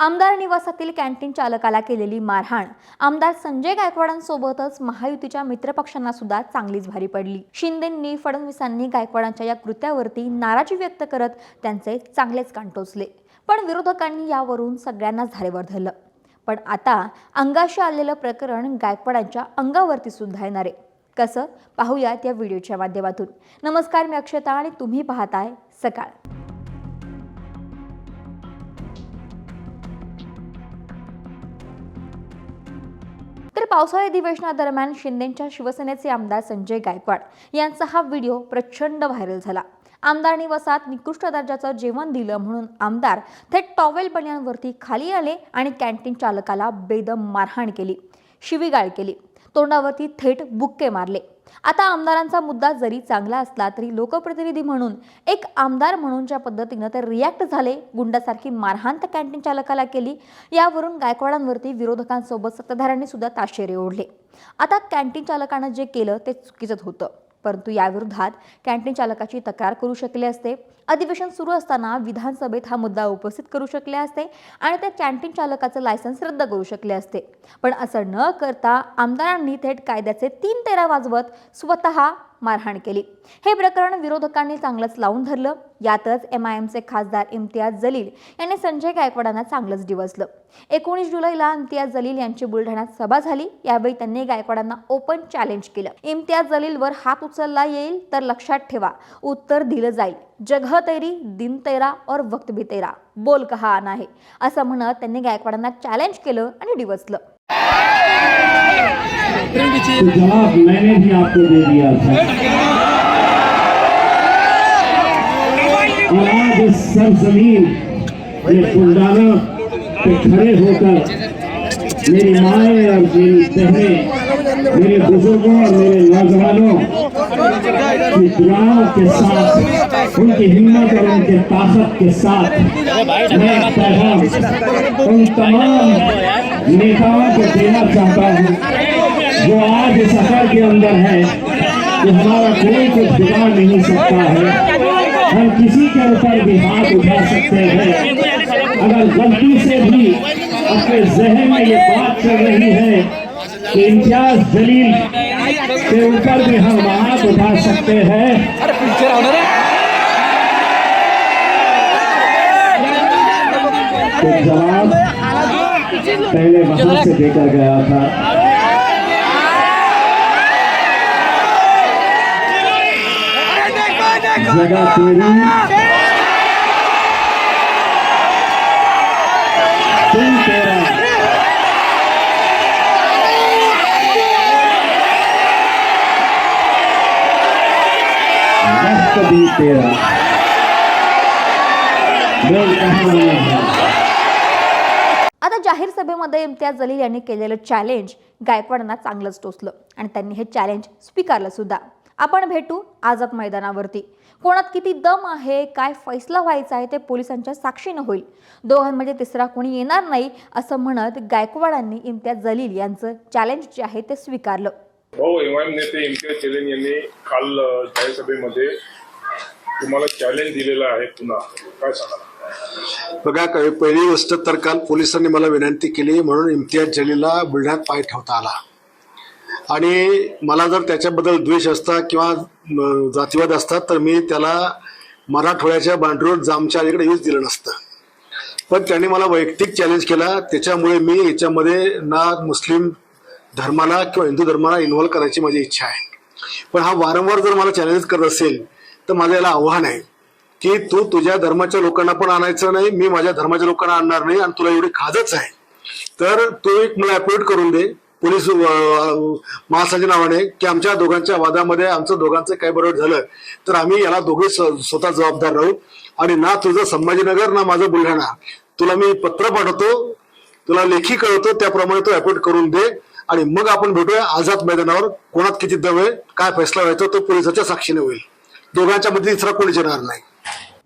आमदार निवासातील कॅन्टीन चालकाला केलेली मारहाण. आमदार संजय गायकवाडांसोबतच महायुतीच्या मित्रपक्षांना सुद्धा चांगलीच भारी पडली. शिंदेंनी फडणवीसांनी गायकवाडांच्या या कृत्यावरती नाराजी व्यक्त करत त्यांचे चांगलेच कान टोचले. पण विरोधकांनी यावरून सगळ्यांनाच धारेवर धरलं. पण आता अंगाशी आलेलं प्रकरण गायकवाडांच्या अंगावरती सुद्धा येणार आहे. कसं? पाहूयात या व्हिडिओच्या माध्यमातून. नमस्कार मी अक्षता आणि तुम्ही पाहताय सकाळ. पावसाळी अधिवेशनादरम्यान शिंदेच्या शिवसेनेचे आमदार संजय गायकवाड यांचा हा व्हिडिओ प्रचंड व्हायरल झाला. आमदार निवासात निकृष्ट दर्जाचं जेवण दिलं म्हणून आमदार थेट टॉवेल बनियांवरती खाली आले आणि कॅन्टीन चालकाला बेदम मारहाण केली शिवीगाळ केली. तोंडावरती थेट बुक्के मारले. आता आमदारांचा मुद्दा जरी चांगला असला तरी लोकप्रतिनिधी म्हणून एक आमदार म्हणून ज्या पद्धतीनं ते रिॲक्ट झाले गुंडासारखी मारहाण त्या कॅन्टीन चालकाला केली. यावरून गायकवाडांवरती विरोधकांसोबत सत्ताधाऱ्यांनी सुद्धा ताशेरे ओढले. आता कॅन्टीन चालकानं जे केलं ते चुकीचंच होतं. परंतु याविरोधात कॅन्टीन चालकाची तक्रार करू शकले असते. अधिवेशन सुरू असताना विधानसभेत हा मुद्दा उपस्थित करू शकले असते आणि त्या कॅन्टीन चालकाचं लायसन्स रद्द करू शकले असते. पण असं न करता आमदारांनी थेट कायद्याचे तीन तेरा वाजवत स्वतः मारहाण केली. हे प्रकरण विरोधकांनी चांगलंच लावून धरलं. यातच एम आय एमचे खासदार इम्तियाज जलील यांनी संजय गायकवाडांना चांगलंच डिवसलं एकोणीस जुलैला इम्तियाज जलील यांची बुलढाण्यात सभा झाली. यावेळी त्यांनी गायकवाडांना ओपन चॅलेंज केलं. इम्तियाज जलीलवर हात उचलला येईल तर लक्षात ठेवा. उत्तर दिलं जाईल. जगह तेरी दिन तेरा और वक्त भी तेरा. बोल कहा आना आहे असं म्हणत त्यांनी गायकवाडांना चॅलेंज केलं आणि डिवसलं جواب میں نے بھی آپ کو دے دیا تھا۔ اور آج اس سرزمین یہ کنڈانا پہ کھڑے ہو کر میری مائیں اور میری بہنیں، میرے بزرگوں اور میرے نوجوان के साथ उनकी हिम्मत और उनके ताकत के साथ मैं एक पैगाम उन तमाम नेताओं को देना चाहता हूँ जो आज इस सफर के अंदर है कि हमारा कोई कुछ बिगाड़ नहीं सकता है हम किसी के ऊपर भी हाथ उठा सकते हैं अगर गलती से भी अपने जहन में ये बात चल रही है कि इम्तियाज जलील के ऊपर भी हम हाथ उठा सकते हैं तो जवाब पहले वहां से देकर गया था जगह तेरी तुम तेरा. वक्त भी तेरा आता जाहीर सभेमध्ये इम्तियाज जलील यांनी केलेलं चॅलेंज गायकवाडांना चांगलंच टोचलं आणि त्यांनी हे चॅलेंज स्वीकारलं सुद्धा. आपण भेटू आझाद मैदानावरती. कोणात किती दम आहे काय फैसला व्हायचा आहे ते पोलिसांच्या साक्षीनं होईल. दोघांमध्ये तिसरा कोणी येणार नाही असं म्हणत गायकवाडांनी इम्तियाज जलील यांचं चॅलेंज जे आहे ते स्वीकारलं. हो एमआयएम नेते इम्तियाज जलील यांनी काल जाहीर सभेमध्ये तुम्हाला चॅलेंज दिलेला आहे पुन्हा. काय सांगा बघा काय पहिली गोष्ट तर काल पोलिसांनी मला विनंती केली म्हणून इम्तियाज जलीला बुलढाण्यात पाय ठेवता आला. आणि मला जर त्याच्याबद्दल द्वेष असता किंवा जातीवाद असता तर मी त्याला मराठवाड्याच्या बांडरोड जामच्या अलीकडे येऊच दिलं नसतं. पण त्यांनी मला वैयक्तिक चॅलेंज केला. त्याच्यामुळे मी याच्यामध्ये ना मुस्लिम धर्माला किंवा हिंदू धर्माला इन्व्हॉल्व करायची माझी इच्छा आहे. पण हा वारंवार जर मला चॅलेंज करत असेल तर माझं याला आव्हान आहे की तू तुझ्या धर्माच्या लोकांना पण आणायचं नाही मी माझ्या धर्माच्या लोकांना आणणार नाही आणि तुला एवढी खाजच आहे. तर तू एक मला अपलोड करून दे पोलीस महासाच्या नावाने की आमच्या दोघांच्या वादामध्ये आमचं दोघांचं काय बरोबर झालं तर आम्ही याला दोघे स्वतः जबाबदार राहू. आणि ना तुझं संभाजीनगर ना माझं बुलढाणा. तुला मी पत्र पाठवतो तुला लेखी कळवतो त्याप्रमाणे तो अपॉइंट करून दे. आणि मग आपण भेटूया आझाद मैदानावर. कोणात किती दम आहे काय फैसला व्हायचा तो पोलिसाच्या साक्षीने होईल. दोघांच्या मध्ये तिसरा कोणी येणार नाही.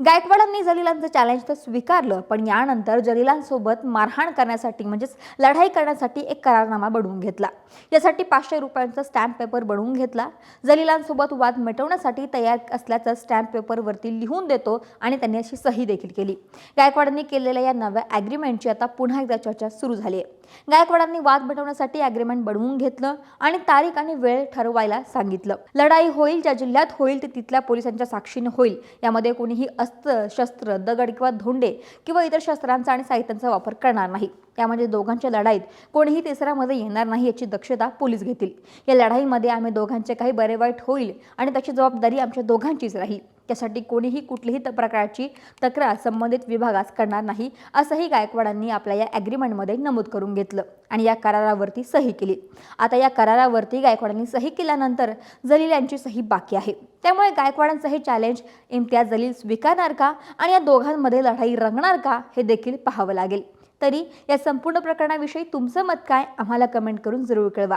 गायकवाडांनी जलिलांचं चॅलेंज तर स्वीकारलं पण यानंतर जलिलांसोबत मारहाण करण्यासाठी म्हणजेच लढाई करण्यासाठी एक करारनामा बनवून घेतला. यासाठी पाचशे रुपयांचा स्टॅम्प पेपर बनवून घेतला. जलिलांसोबत वाद मिटवण्यासाठी तयार असल्याचं स्टॅम्प पेपरवरती लिहून देतो आणि त्यांनी अशी सही देखील केली. गायकवाडांनी केलेल्या या नव्या ॲग्रीमेंटची आता पुन्हा एकदा चर्चा सुरू झाली आहे. गायकवाडांनी वाद मिटवण्यासाठी ॲग्रीमेंट बनवून घेतलं आणि तारीख आणि वेळ ठरवायला सांगितलं. लढाई होईल ज्या जिल्ह्यात होईल ते तिथल्या पोलिसांच्या साक्षीनं होईल. यामध्ये कोणीही अस्त्र शस्त्र दगड किंवा धोंडे किंवा इतर शस्त्रांचा आणि साहित्यांचा वापर करणार नाही. यामध्ये दोघांच्या लढाईत कोणीही तिसऱ्यामध्ये येणार नाही याची दक्षता पोलीस घेतील. या लढाईमध्ये आम्ही दोघांचे काही बरे वाईट होईल आणि त्याची जबाबदारी आमच्या दोघांचीच राहील. त्यासाठी कोणीही कुठलीही त- प्रकारची तक्रार संबंधित विभागास करणार नाही असंही गायकवाडांनी आपल्या या ॲग्रीमेंटमध्ये नमूद करून घेतलं आणि या करारावरती सही केली. आता या करारावरती गायकवाडांनी सही केल्यानंतर जलील यांची सही बाकी आहे. त्यामुळे गायकवाडांचं हे चॅलेंज इम्तियाज जलील स्वीकारणार का आणि या दोघांमध्ये लढाई रंगणार का हे देखील पाहावं लागेल. तरी या संपूर्ण प्रकरणाविषयी तुमचं मत काय आम्हाला कमेंट करून जरूर कळवा.